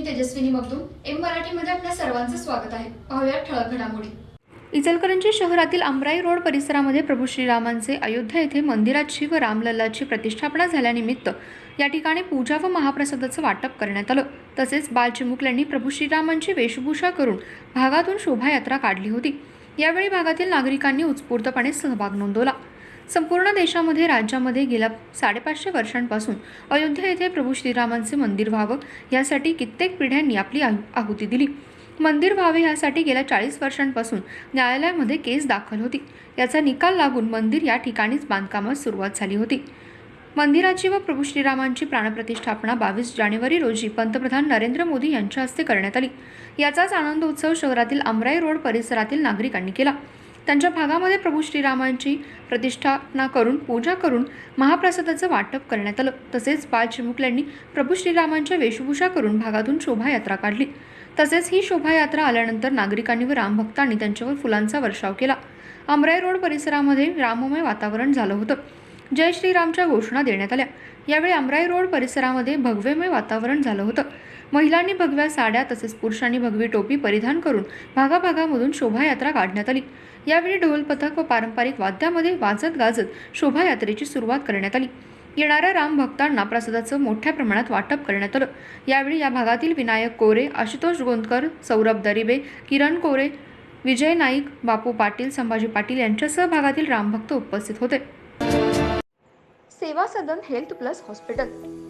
मी Tejaswini Magdum M मराठीमध्ये आपल्या सर्वांचं स्वागत आहे. पाहूया ठळक घडामोडी. इचलकरंजी शहरातील अमराई रोड परिसरामध्ये प्रभू श्रीरामांचे अयोध्या येथे मंदिराची व रामलल्लाची प्रतिष्ठापना झाल्यानिमित्त या ठिकाणी पूजा व महाप्रसादाचं वाटप करण्यात आलं. तसेच बालचिमुकल्यांनी प्रभू श्रीरामांची वेशभूषा करून भागातून शोभायात्रा काढली होती. यावेळी भागातील नागरिकांनी उत्स्फूर्तपणे सहभाग नोंदवला. संपूर्ण देशामध्ये राज्यामध्ये गेल्या साडेपाचशे वर्षांपासून अयोध्या येथे प्रभू श्रीरामांचे मंदिर व्हावं यासाठी कित्येक पिढ्यांनी आपली आहु- आहुती दिली. मंदिर व्हावे यासाठी गेल्या चाळीस वर्षांपासून न्यायालयामध्ये केस दाखल होती. याचा निकाल लागून मंदिर या ठिकाणीच बांधकामास सुरुवात झाली होती. मंदिराची व प्रभू श्रीरामांची प्राणप्रतिष्ठापना बावीस जानेवारी रोजी पंतप्रधान नरेंद्र मोदी यांच्या हस्ते करण्यात आली. याचाच आनंदोत्सव शहरातील अमराई रोड परिसरातील नागरिकांनी केला. त्यांच्या भागामध्ये प्रभू श्रीरामांची प्रतिष्ठापना करून पूजा करून महाप्रसादाचं वाटप करण्यात आलं. तसेच बाल चिमुकल्यांनी प्रभू श्रीरामांच्या वेशभूषा करून भागातून शोभायात्रा काढली. तसेच ही शोभायात्रा आल्यानंतर नागरिकांनी व रामभक्तांनी त्यांच्यावर फुलांचा वर्षाव केला. अमराई रोड परिसरामध्ये राममय वातावरण झालं होतं. जय श्रीरामच्या घोषणा देण्यात आल्या. यावेळी अमराई रोड परिसरामध्ये भगवेमय वातावरण झालं होतं. महिलांनी भगव्या साड्या तसेच पुरुषांनी भगवी टोपी परिधान करून भागाभागामधून शोभायात्रा काढण्यात आली. यावेळी ढोल पथक व पारंपरिक वाद्यामध्ये वाजत गाजत शोभायात्रेची सुरुवात करण्यात आली. येणाऱ्या राम भक्तांना प्रसादाचं मोठ्या प्रमाणात वाटप करण्यात आलं. यावेळी या भागातील विनायक कोरे आशुतोष गोंदकर सौरभ दरिबे किरण कोरे विजय नाईक बापू पाटील संभाजी पाटील यांच्यासह भागातील रामभक्त उपस्थित होते. Seva Sadan health plus hospital.